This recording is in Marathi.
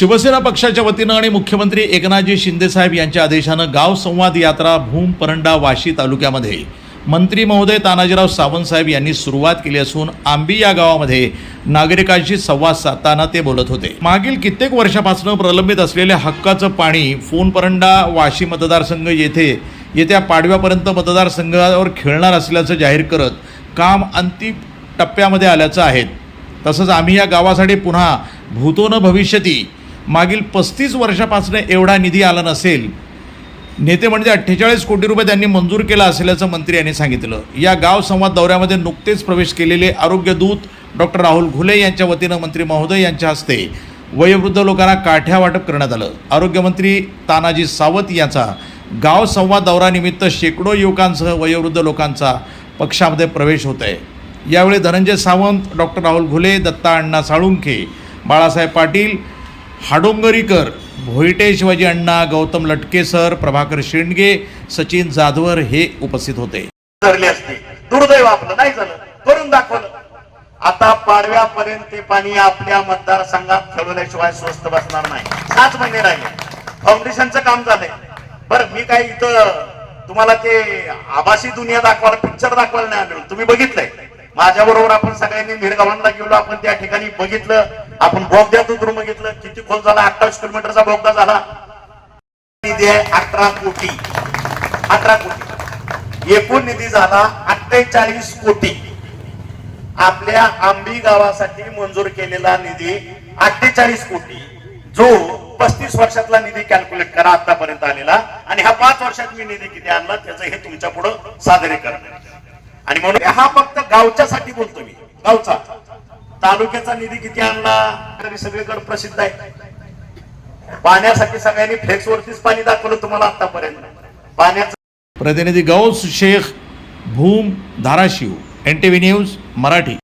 शिवसेना पक्षाच्या वतीनं आणि मुख्यमंत्री एकनाथजी शिंदेसाहेब यांच्या आदेशानं गाव संवाद यात्रा भूम परंडा वाशी तालुक्यामध्ये. मंत्री महोदय तानाजीराव सावंतसाहेब यांनी सुरुवात केली असून आंबी या गावामध्ये नागरिकांशी संवाद साधताना ते बोलत होते. मागील कित्येक वर्षापासून प्रलंबित असलेल्या हक्काचं पाणी फोन परंडा वाशी मतदारसंघ येथे येत्या पाडव्यापर्यंत मतदारसंघावर खेळणार असल्याचं जाहीर करत काम अंतिम टप्प्यामध्ये आल्याचं आहे. तसंच आम्ही या गावासाठी पुन्हा भूतो न भविष्यती मागील पस्तीस वर्षापासून एवढा निधी आला नसेल. नेते म्हणजे अठ्ठेचाळीस कोटी रुपये त्यांनी मंजूर केला असल्याचं मंत्री यांनी सांगितलं. या गाव संवाद दौऱ्यामध्ये नुकतेच प्रवेश केलेले आरोग्यदूत डॉक्टर राहुल घुले यांच्या वतीनं मंत्री महोदय यांच्या हस्ते वयोवृद्ध लोकांना काठ्या वाटप करण्यात आलं. आरोग्यमंत्री तानाजी सावंत यांचा गाव संवाद दौऱ्यानिमित्त शेकडो युवकांसह वयोवृद्ध लोकांचा पक्षामध्ये प्रवेश होत आहे. यावेळी धनंजय सावंत डॉक्टर राहुल घुले दत्ता अण्णा साळुंखे बाळासाहेब पाटील हाडोंगरीकर भोईटे शिवाजी अण्णा गौतम लटके सर प्रभाकर शेंडगे सचिन जाधवर हे उपस्थित होते. दुर्दैव आपलं नाही झालं. करून दाखवलं. आता पाडव्यापर्यंत ते पाणी आपल्या मतदारसंघात खेळवल्याशिवाय स्वस्त बसणार नाही. सात महिने राहिले. फाउंडेशनचं काम झालंय. बरं मी काय इथं तुम्हाला ते आभासी दुनिया दाखवायला पिक्चर दाखवायला नाही आलो तुम्ही बघितलंय. माझ्या बरोबर आपण सगळ्यांनी मिरगावांना गेलो आपण त्या ठिकाणी बघितलं. आपण बोगद्यात उतरून बघितलं किती खोल झाला? अठ्ठावीस किलोमीटरचा बोगदा झाला. निधी आहे अठरा कोटी. अठरा कोटी. एकूण निधी झाला अठ्ठेचाळीस कोटी. आपल्या आंबी गावासाठी मंजूर केलेला निधी अठ्ठेचाळीस कोटी. जो पस्तीस वर्षातला निधी कॅल्क्युलेट करा आतापर्यंत आलेला. आणि हा पाच वर्षात मी निधी किती आणला त्याचं हे तुमच्यापुढे सादरीकरण आणि म्हणून हा फक्त गावच्यासाठी बोलतो मी. गावचा. तालुक्याचा निधी किती आणला? तरी सगळीकडे प्रसिद्ध आहे. पाण्यासाठी सगळ्यांनी फ्लेक्स वरतीच पाणी दाखवलं तुम्हाला आतापर्यंत. पाण्याचं प्रतिनिधी Ghaus Shaikh Bhoom Dharashiv N T V news Marathi.